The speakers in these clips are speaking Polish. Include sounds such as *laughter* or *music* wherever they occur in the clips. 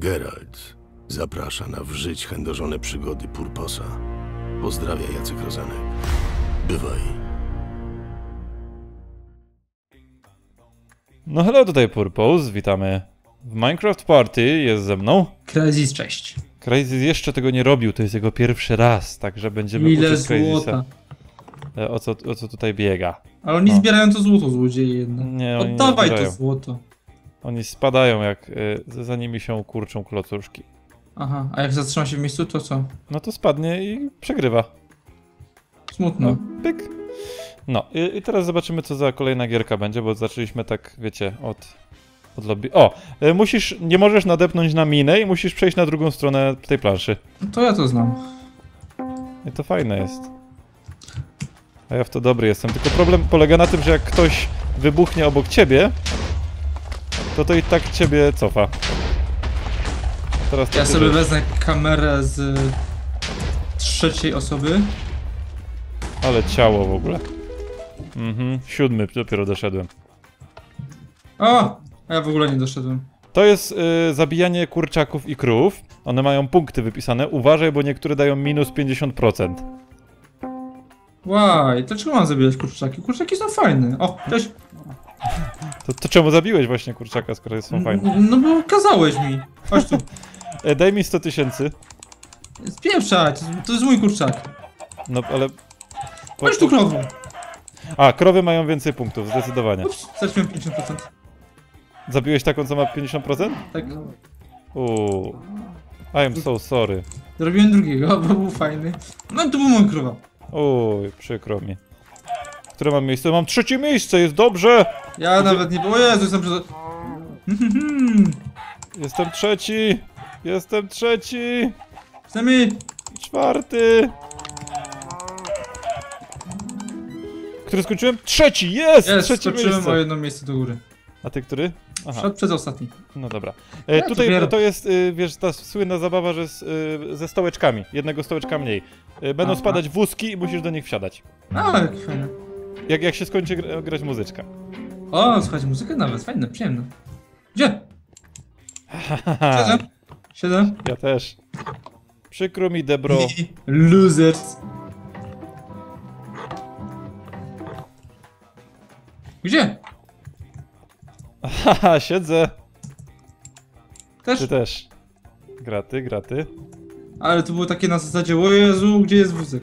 Geralt zaprasza na w żyć chędożone przygody Purposa. Pozdrawia Jacek Rozanek. Bywaj. No hello, tutaj Purpose, witamy w Minecraft Party, jest ze mną. Crazy, cześć. Crazy jeszcze tego nie robił, to jest jego pierwszy raz, także będziemy Ile uczyć Crazysa, złota. e, o co, o co tutaj biega. Ale oni No. zbierają to złoto, złodzieje jedno. Nie, oni nie Oddawaj to złoto. Oni spadają jak, e, za nimi się kurczą klocuszki. Aha, a jak zatrzyma się w miejscu, to co? No to spadnie i przegrywa. Smutno. No, pyk. No i, i teraz zobaczymy co za kolejna gierka będzie, bo zaczęliśmy tak, wiecie, od, od lobby. O, e, musisz, nie możesz nadepnąć na minę i musisz przejść na drugą stronę tej planszy. No to ja to znam. I to fajne jest. A ja w to dobry jestem. Tylko problem polega na tym, że jak ktoś wybuchnie obok ciebie, to to i tak ciebie cofa. Teraz Ja sobie wezmę kamerę z trzeciej osoby. Ale ciało w ogóle. Mhm, siódmy dopiero doszedłem. O! A ja w ogóle nie doszedłem. To jest y, zabijanie kurczaków i krów. One mają punkty wypisane. Uważaj, bo niektóre dają minus 50%. Łaj, dlaczego mam zabijać kurczaki? Kurczaki są fajne. O, też. To, to czemu zabiłeś właśnie kurczaka, skoro są fajne? No bo kazałeś mi. Chodź tu. E, daj mi 100 tysięcy. Spieprzać, to jest mój kurczak. No ale... Po, Chodź tu krową. A, krowy mają więcej punktów, zdecydowanie. Ups, straciłem 50%. Zabiłeś taką, co ma 50%? Tak. Uuu. I am so sorry. Zrobiłem drugiego, bo był fajny. No to był mój krowa. Uj, przykro mi. Które mam miejsce? Mam trzecie miejsce, jest dobrze! Ja nawet nie... O Jezu, jestem przed... Mhm. *laughs* Jestem trzeci! Jestem trzeci! Chcemy... Czwarty! Który skończyłem? Trzeci! Jest! Jest, Trzecie skoczyłem o jedno miejsce do góry. A ty który? Aha, Przed, przed ostatni. no dobra. E, Ja tutaj to jest, y, wiesz, ta słynna zabawa, że z, y, ze stołeczkami. Jednego stołeczka mniej. Y, będą Aha. spadać wózki i musisz do nich wsiadać. A, jak fajne. Jak, jak się skończy gra, grać muzyczka. O, słuchajcie, muzykę nawet, fajne, przyjemne. Gdzie? Siedzę. Siedzę. Ja też. Przykro mi, Debro. *laughs* Losers. Gdzie? Haha, *laughs* siedzę. Też? Ty też. Graty, graty. Ale to było takie na zasadzie, o Jezu, gdzie jest wózek?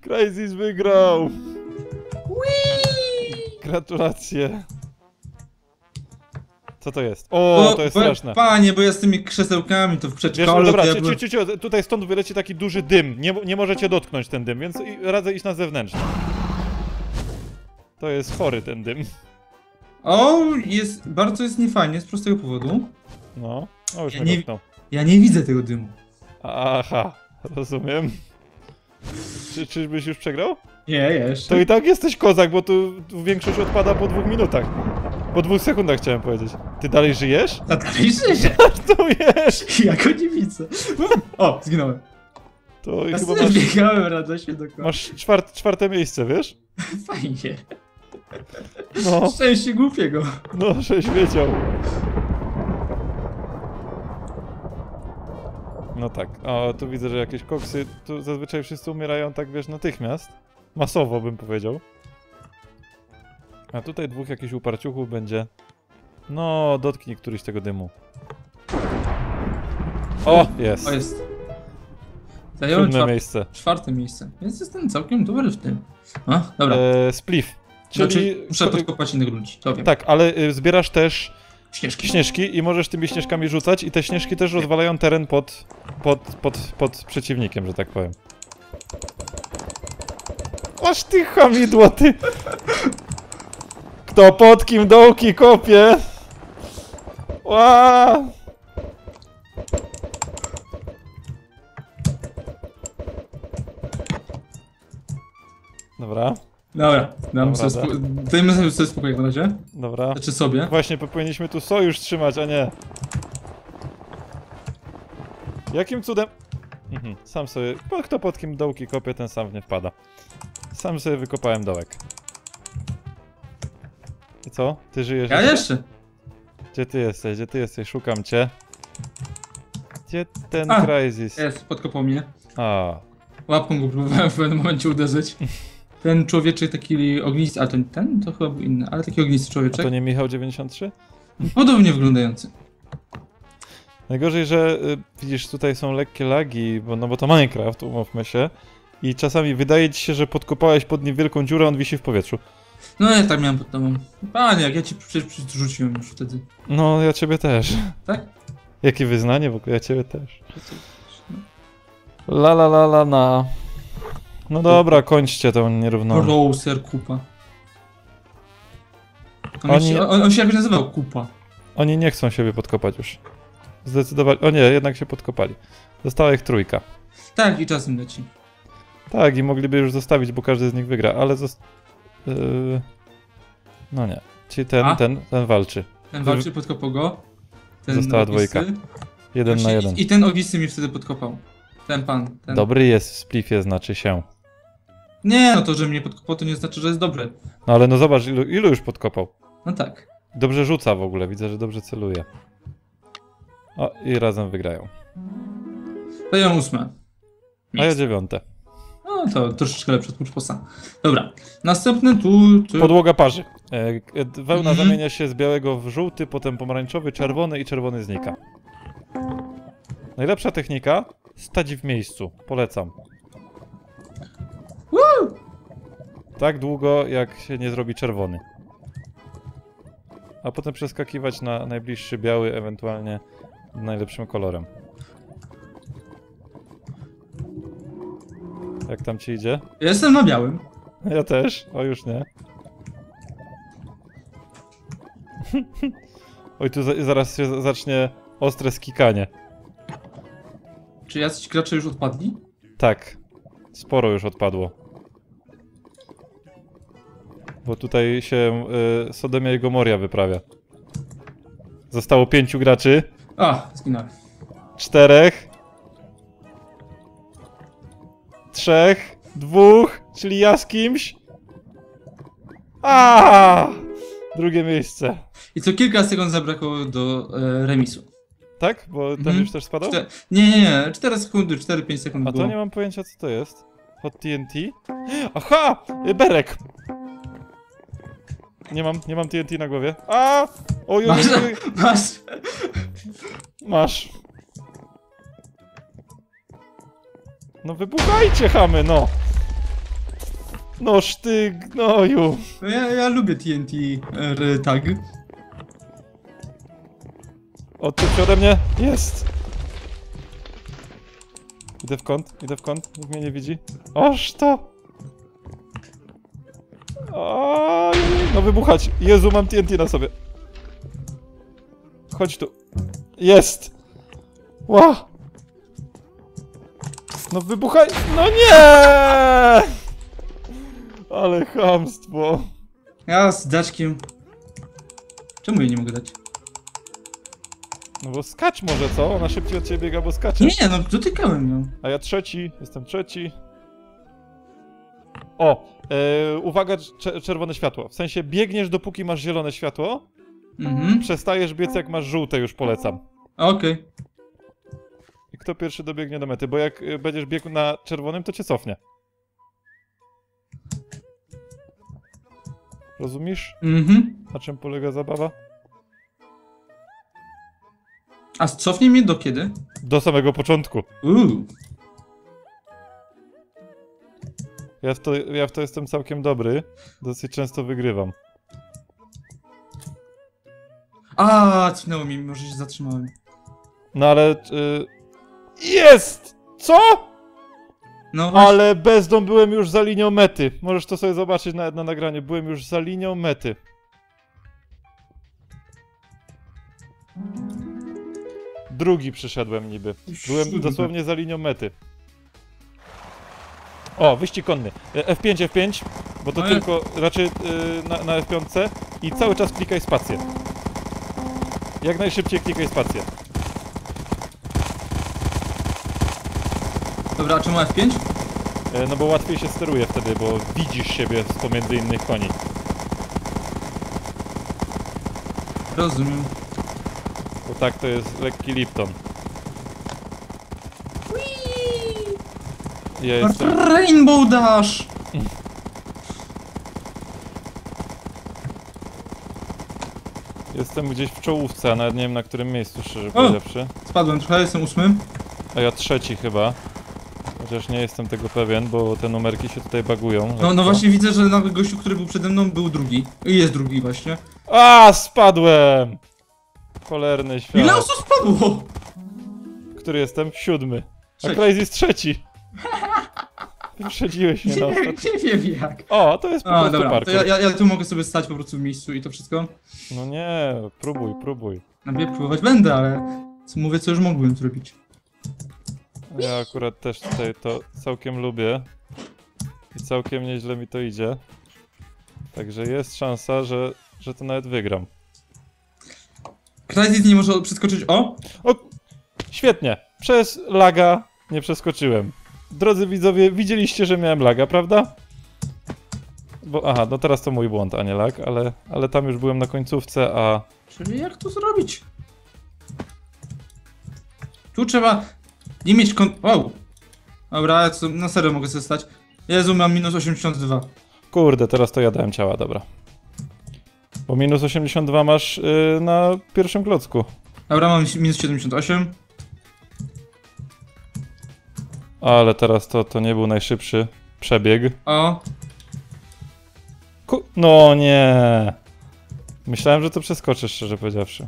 Crysis wygrał! Gratulacje. Co to jest? O, to jest bo, straszne. Panie, bo ja z tymi krzesełkami to w Wiesz, przedszkolu dobra, to ja ci, byłem... ci, ci, tutaj stąd wyleci taki duży dym. Nie, nie możecie dotknąć ten dym, więc i- radzę iść na zewnętrzny. To jest chory ten dym. O, jest, bardzo jest niefajnie z prostego powodu. No, o już Ja mnie nie- dotknął. Ja nie widzę tego dymu. Aha, rozumiem. Czy, czyżbyś już przegrał? Nie, jeszcze. To i tak jesteś kozak, bo tu, tu większość odpada po dwóch minutach. Po dwóch sekundach chciałem powiedzieć. Ty dalej żyjesz? A dalej żyję. *laughs* To wiesz! Ja go nie widzę. O, zginąłem. To Ja chyba masz, biegałem radośnie do końca. masz czwart, czwarte miejsce, wiesz? Fajnie. No, Szczęście głupiego. no, żeś wiedział. No tak, o, tu widzę, że jakieś koksy, tu zazwyczaj wszyscy umierają tak, wiesz, natychmiast. Masowo bym powiedział. A tutaj dwóch jakichś uparciuchów będzie. No, dotknij któryś tego dymu. O, jest. O, jest. Zająłem czwarte, miejsce. czwarte miejsce, więc jestem całkiem dobry w tym. A, dobra. E, spliff. Czyli... Znaczy, muszę podkopać innych ludzi, to wiem. Tak, ale y, zbierasz też Śnieżki. śnieżki i możesz tymi śnieżkami rzucać i te śnieżki też rozwalają teren pod, pod, pod, pod przeciwnikiem, że tak powiem. Aż ty hamidło, ty! Kto pod kim dołki kopie? Ła! Dobra, Dobra, dam Dobra, sobie. Dajmy sobie, sobie spokój jak na razie. dobra. Znaczy sobie. Właśnie, powinniśmy tu sojusz trzymać, a nie. Jakim cudem? Mhm, sam sobie. po- Kto pod kim dołki kopie, ten sam w nie wpada. Sam sobie wykopałem dołek. I co? Ty żyjesz? Ja jeszcze. Gdzie ty jesteś? Gdzie ty jesteś? Szukam cię. Gdzie ten A, Crysis? Jest, podkopał mnie. A, Łapką go próbowałem w pewnym momencie uderzyć. *laughs* Ten człowieczek taki ognisty, a ten, ten to chyba był inny, ale taki ognisty a człowieczek. to nie Michał 93? Podobnie wyglądający. Najgorzej, że y, widzisz, tutaj są lekkie lagi, bo, no bo to Minecraft, umówmy się. I czasami wydaje ci się, że podkopałeś pod nim wielką dziurę, a on wisi w powietrzu. No ja tak miałem pod tobą. Panie, jak ja ci przecież rzuciłem już wtedy. No, ja ciebie też. Tak? Jakie wyznanie w ogóle, ja ciebie też. La la la la na. No dobra, kończcie tą nierówną. Browser kupa. On, Oni- się, on, on się jakoś nazywał kupa. Oni nie chcą siebie podkopać już. Zdecydowali. O nie, jednak się podkopali. Została ich trójka. Tak, i czasem leci. Tak, i mogliby już zostawić, bo każdy z nich wygra, ale zost... Yy... No nie. Ci ten, A? ten, ten walczy. Ten walczy, podkopał go. Ten Została ognisty. dwójka. Jeden na Właśnie jeden. I, I ten ognisty mnie wtedy podkopał. Ten pan. Ten. Dobry jest w splifie, znaczy się. Nie, no to, że mnie podkopał, to nie znaczy, że jest dobry. No ale no zobacz, ilu, ilu już podkopał. No tak. Dobrze rzuca w ogóle, widzę, że dobrze celuje. O, i razem wygrają. To ja mam ósme. A ja dziewiąte. No to troszeczkę lepsze od Purposa. Dobra. Następny tu... tu... Podłoga parzy. E, e, Wełna Mhm. zamienia się z białego w żółty, potem pomarańczowy, czerwony i czerwony znika. Najlepsza technika? Stać w miejscu. Polecam. Tak długo, jak się nie zrobi czerwony. A potem przeskakiwać na najbliższy biały, ewentualnie najlepszym kolorem. Jak tam ci idzie? Jestem na białym. Ja też. O, już nie. *laughs* Oj, tu za zaraz się zacznie ostre skikanie. Czy jacyś gracze już odpadli? Tak. Sporo już odpadło. Bo tutaj się y, Sodemia i Gomoria wyprawia. Zostało pięciu graczy. A, zginąłem. Czterech. Trzech. Dwóch. Czyli ja z kimś. A! Drugie miejsce. I co kilka sekund zabrakło do e, remisu. Tak? Bo ten Mhm. już też spadał? Czte... Nie, nie, nie. 4 sekundy, 4-5 sekund A było. to nie mam pojęcia co to jest. Hot TNT? Aha! Berek! Nie mam, nie mam TNT na głowie. A! Oj, oj, Masz, oj, oj. masz. Masz. No wybuchajcie, chamy, no! No sztyg, gnoju! No Ja, ja lubię TNT R tag. Odczep się ode mnie? Jest! Idę w kąt, idę w kąt, nikt mnie nie widzi. Oż to! No wybuchać! Jezu, mam TNT na sobie. Chodź tu. Jest! Ła! No wybuchaj! No nie! Ale chamstwo. Ja z daczkiem. Czemu jej nie mogę dać? No bo skacz może, co? Ona szybciej od ciebie biega, bo skacze. Nie, no dotykałem ją. A ja trzeci, jestem trzeci. O, e, uwaga, cze- czerwone światło. W sensie biegniesz dopóki masz zielone światło, Mhm. przestajesz biec jak masz żółte, już polecam. Okej. I kto pierwszy dobiegnie do mety, bo jak y, będziesz biegł na czerwonym, to cię cofnie. Rozumiesz, Mhm. na czym polega zabawa? A cofnij mnie do kiedy? Do samego początku. Uuu. Ja w to, ja w to jestem całkiem dobry. Dosyć często wygrywam. A, cofnęło mi, może się zatrzymałem. No ale... Y, jest! Co? No właśnie. Ale bezdom byłem już za linią mety. Możesz to sobie zobaczyć na, na nagraniu. Byłem już za linią mety. Drugi przyszedłem niby. Byłem dosłownie za linią mety. O, wyścig konny. E, F5, F5, bo to No tylko raczej y, na, na F5 i cały czas klikaj spację. Jak najszybciej klikaj spację. Dobra, a czemu F5? E, No bo łatwiej się steruje wtedy, bo widzisz siebie z pomiędzy innych koni. Rozumiem. Bo tak to jest lekki Lipton. Ja jestem... Rainbow Dash! Jestem gdzieś w czołówce, a nawet nie wiem na którym miejscu, szczerze powiedziawszy. Spadłem trochę, jestem ósmym. A ja trzeci chyba. Chociaż nie jestem tego pewien, bo te numerki się tutaj bagują. No, no właśnie widzę, że nawet gościu, który był przede mną, był drugi. I Jest drugi właśnie. A, spadłem! Cholerny świat. Ile osób spadło? Który jestem? Siódmy. A Trzeci. Crazy jest trzeci. *laughs* Wyprzedziłeś mnie na ostatni. Nie wiem jak. O, to jest po prostu dobra, to parkour. ja, ja, ja tu mogę sobie stać po prostu w miejscu i to wszystko. No nie, próbuj, próbuj. Na wie, próbować będę, ale co mówię, co już mogłem zrobić. Ja akurat też tutaj to całkiem lubię. I całkiem nieźle mi to idzie. Także jest szansa, że, że to nawet wygram. Crysis nie może przeskoczyć. O! O! Świetnie! Przez laga nie przeskoczyłem. Drodzy widzowie, widzieliście, że miałem laga, prawda? Bo, aha, no teraz to mój błąd, a nie lag, ale, ale tam już byłem na końcówce, a... Czyli jak to zrobić? Tu trzeba nie mieć kon... Wow! Dobra, ja co, na serio mogę sobie stać. Jezu, mam minus 82. Kurde, teraz to ja dałem ciała, dobra. Bo minus 82 masz yy, na pierwszym klocku. Dobra, mam minus 78. Ale teraz to, to nie był najszybszy przebieg. O! Ku... No nie. Myślałem, że to przeskoczysz, szczerze powiedziawszy.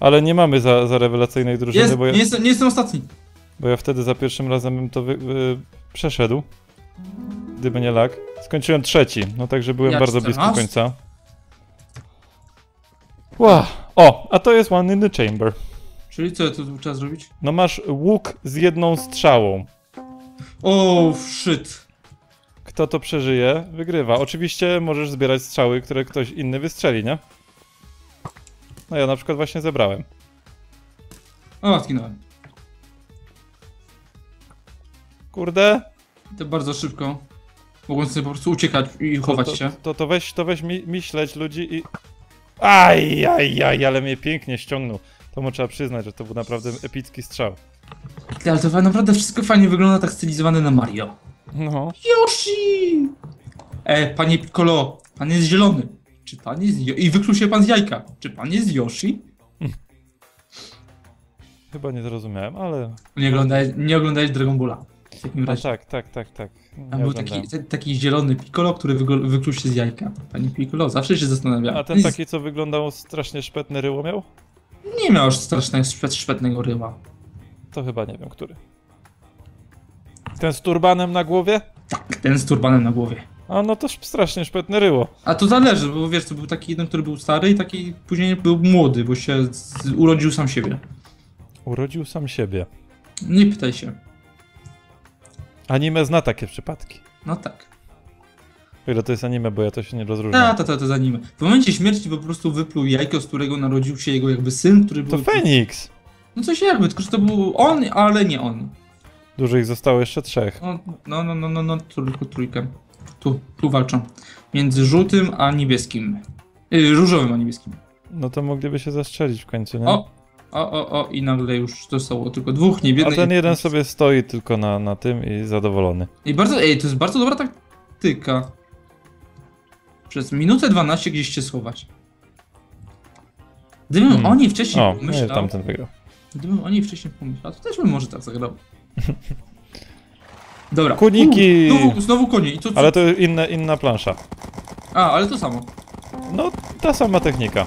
Ale nie mamy za, za rewelacyjnej drużyny, Jest, bo, ja, nie, jestem, nie jestem ostatni. bo ja wtedy za pierwszym razem bym to wy, przeszedł. Gdyby nie lag. Skończyłem trzeci, no także byłem Ja bardzo blisko 14. końca. Ła. O, a to jest one in the chamber. Czyli co tu trzeba zrobić? No masz łuk z jedną strzałą. O, shit. Kto to przeżyje, wygrywa. Oczywiście możesz zbierać strzały, które ktoś inny wystrzeli, nie? No ja na przykład właśnie zebrałem. O, zginąłem. Kurde. To bardzo szybko. Mogłem sobie po prostu uciekać i chować to, się. To, to, to weź, to weź mi, śledź ludzi i... Aj, aj, aj, ale mnie pięknie ściągnął. To mu trzeba przyznać, że to był naprawdę epicki strzał. Ty, Ale to naprawdę wszystko fajnie wygląda tak stylizowane na Mario. No. Yoshi! E, panie Piccolo, pan jest zielony. Czy pan jest I wykluł się pan z jajka. Czy pan jest Yoshi? Chyba nie zrozumiałem, ale... Nie oglądałeś, nie oglądałeś Dragon Balla. W takim razie. tak, tak, tak, tak. Nie Tam był taki, te- taki zielony Piccolo, który wykluł się z jajka. Panie Piccolo, zawsze się zastanawiam. A ten taki, co wyglądał strasznie szpetny ryło miał? Nie miał aż strasznego, szpet, szpetnego ryła. To chyba nie wiem, który. Ten z turbanem na głowie? Tak, ten z turbanem na głowie. A no to sz- strasznie szpetne ryło. A to zależy, bo wiesz, to był taki jeden, który był stary i taki później był młody, bo się z, urodził sam siebie. Urodził sam siebie. Nie pytaj się. Anime zna takie przypadki. No tak. O ile to jest anime, bo ja to się nie rozróżniam. Ta, ta, ta, to za nim. W momencie śmierci po prostu wypluł jajko, z którego narodził się jego jakby syn, który To był... Feniks! No coś jakby, tylko że to był on, ale nie on. Dużo ich zostało jeszcze trzech. No, no, no, no, no, no tylko trójkę. Tu, tu walczą. Między żółtym a niebieskim. Yy, różowym a niebieskim. No to mogliby się zastrzelić w końcu, nie? O, o, o, o i nagle już zostało tylko dwóch niebieskich. A ten jeden sobie stoi tylko na, na tym i zadowolony. I bardzo, ej, to jest bardzo dobra taktyka. Przez minutę 12 gdzieś się schować. Gdybym Hmm. oni wcześniej O, no i pomyślał, tamten wygrał. Gdybym oni wcześniej pomyślał, to też bym może tak zagrał. *laughs* Dobra. Kuniki! U, znowu, znowu konie. I to, co? Ale to inna, inna plansza. A, ale to samo. No, ta sama technika.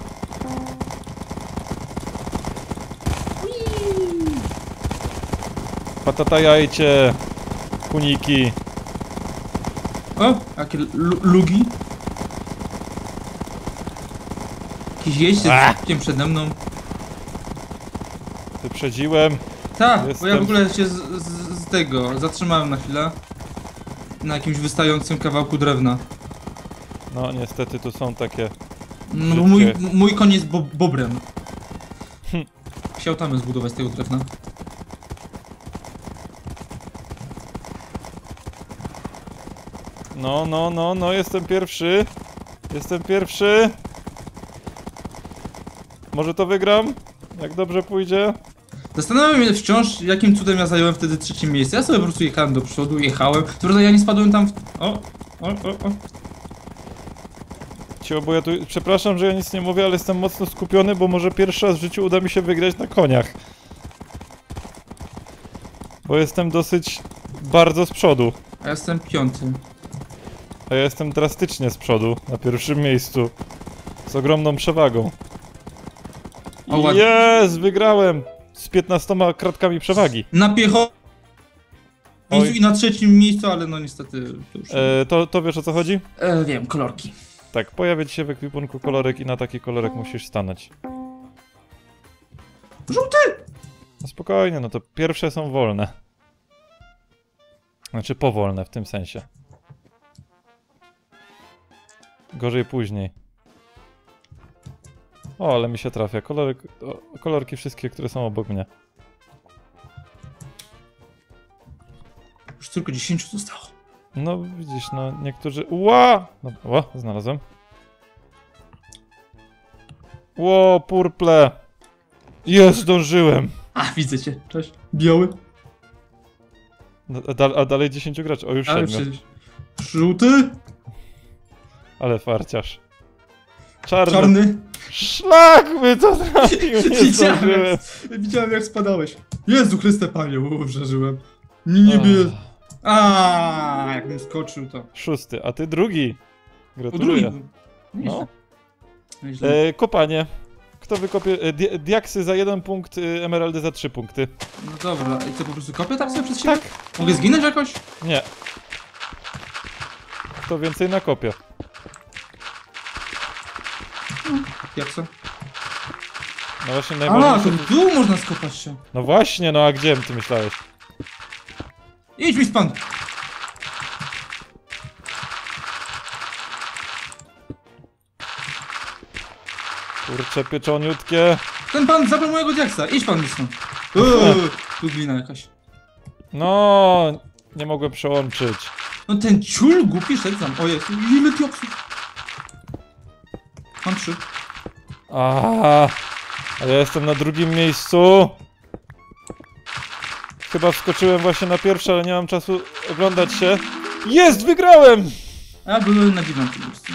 Patata jajcie, kuniki. O, jakie lu- lugi. Jakiś jeździec przede mną. Wyprzedziłem. Tak, bo ja Jestem- w ogóle się z, z, z tego zatrzymałem na chwilę. Na jakimś wystającym kawałku drewna. No niestety tu są takie... No bo mój, mój koń jest bo, bobrem. Hm. Chciał tam zbudować z tego drewna. No, no, no, no, jestem pierwszy. Jestem pierwszy. Może to wygram? Jak dobrze pójdzie? Zastanawiam się wciąż, jakim cudem ja zająłem wtedy trzecie miejsce. Ja sobie po prostu jechałem do przodu, jechałem. Prawda ja nie spadłem tam w... O, o, o, o. Cio, bo ja tu... Przepraszam, że ja nic nie mówię, ale jestem mocno skupiony, bo może pierwszy raz w życiu uda mi się wygrać na koniach. Bo jestem dosyć bardzo z przodu. A ja jestem piąty. A ja jestem drastycznie z przodu, na pierwszym miejscu. Z ogromną przewagą. O. Jest, wygrałem! Z 15 kratkami przewagi. Na piechotę i na trzecim miejscu, ale no niestety to już... E, to, to wiesz o co chodzi? E, wiem, kolorki. Tak, pojawia ci się w ekwipunku kolorek i na taki kolorek musisz stanąć. Żółty! No spokojnie, no to pierwsze są wolne. Znaczy powolne w tym sensie. Gorzej później. O, ale mi się trafia. Kolorek, o, kolorki wszystkie, które są obok mnie. Już tylko 10 zostało. No widzisz, no niektórzy... Ła! No, ła, znalazłem. Ło, purple! Jest, zdążyłem! A, widzę cię. Cześć. Biały. No, A, a dalej 10 graczy. O, już Ale 7. przecież... Żółty, Ale farciarz. Czarny. czarny. Szlak by to trafił, nie *laughs* Widziałem zdążyłem. jak, widziałem jak spadałeś. Jezu Chryste Panie, uuu, przeżyłem. Niebie... A, jak bym skoczył to. Szósty, a ty drugi. O. Gratuluję. No. Nieźle. E, kopanie. Kto wykopie... E, di diaksy za jeden punkt, e, emeraldy za trzy punkty. No dobra, i co po prostu kopię tak sobie przed siebie? Tak. Mogę zginąć jakoś? Nie. Kto więcej nakopie. Jak co? No właśnie A, najważniejsze... to tu można skopać się. No właśnie, no a gdzie ty myślałeś? Idź mi stąd! Kurcze pieczoniutkie. Ten pan zabrał mojego diaksa, idź pan mi stąd. *laughs* Uuu, tu glina jakaś. No, nie mogłem przełączyć. No ten ciul głupi szedł tam. O jest, ile diaksów? Mam trzy. A, a ja jestem na drugim miejscu. Chyba wskoczyłem właśnie na pierwsze, ale nie mam czasu oglądać się. Jest, wygrałem! A byłem na dziewiątym miejscu.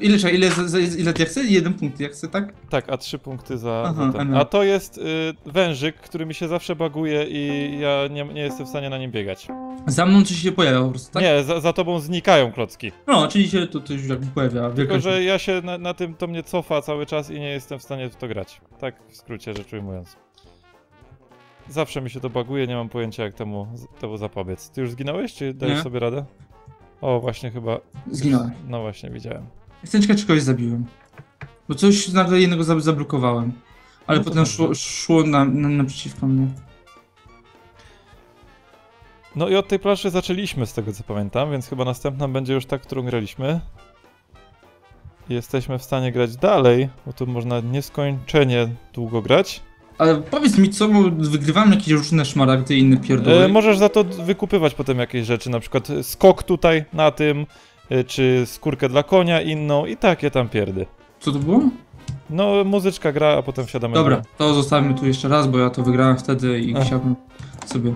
Ile, czekaj, ile, za, ile diaksy? Jeden punkt diaksy, tak? Tak, a trzy punkty za, Aha, ten. A to jest y, wężyk, który mi się zawsze baguje i ja nie, nie jestem w stanie na nim biegać. Za mną coś się pojawia po prostu, tak? Nie, za, za tobą znikają klocki. No, czyli się to, już jakby pojawia. Tylko, że ja się na, na tym, to mnie cofa cały czas i nie jestem w stanie w to grać. Tak w skrócie rzecz ujmując. Zawsze mi się to baguje, nie mam pojęcia jak temu, temu zapobiec. Ty już zginąłeś, czy dajesz Nie. sobie radę? O, właśnie chyba... Zginąłem. No właśnie, widziałem. Jestem ciekaw, czy kogoś zabiłem. Bo coś nagle jednego za- zablokowałem. Ale No to potem dobrze. szło, szło na, na, naprzeciwko mnie. No i od tej planszy zaczęliśmy, z tego co pamiętam, więc chyba następna będzie już ta, którą graliśmy. I Jesteśmy w stanie grać dalej, bo tu można nieskończenie długo grać. Ale powiedz mi, co, bo wygrywałem jakieś różne szmaragdy i inne pierdoły. E, możesz za to d- wykupywać potem jakieś rzeczy, na przykład skok tutaj na tym, czy skórkę dla konia inną i takie tam pierdy. Co to było? No, muzyczka gra, a potem wsiadamy Dobra, na... to zostawimy tu jeszcze raz, bo ja to wygrałem wtedy i Ech. chciałbym sobie...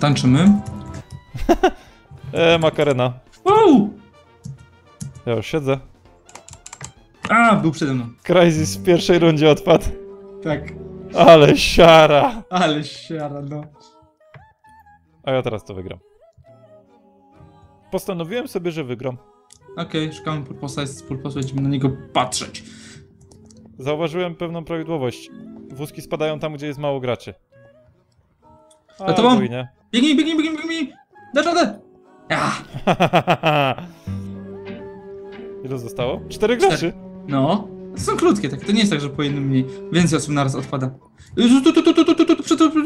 Tańczymy. *laughs* E, makarena. Wow! Ja już siedzę. A, był przede mną. Crysis w pierwszej rundzie odpadł. Tak. Ale siara! Ale siara, no. A ja teraz to wygram. Postanowiłem sobie, że wygram. Okej, szukamy purposa, jest purpos, będziemy na niego patrzeć. Zauważyłem pewną prawidłowość. Wózki spadają tam, gdzie jest mało graczy. A to mam- Albo i nie. Biegnij, biegnij, biegnij, biegnij! Dasz radę! Ile zostało? Cztery graczy. No. Są krótkie, tak. To nie jest tak, że po jednym mniej. Więcej osób naraz odpada. Tu, tu, tu, tu, tu, tu, tu, tu, tu, tu, tu,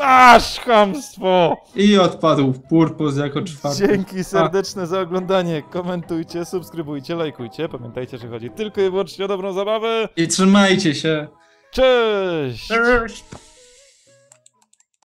Aż chamstwo! I odpadł Purpos jako czwarty. Dzięki serdeczne za oglądanie. Komentujcie, subskrybujcie, lajkujcie. Pamiętajcie, że chodzi tylko i wyłącznie o dobrą zabawę. I trzymajcie się. Cześć! Cześć.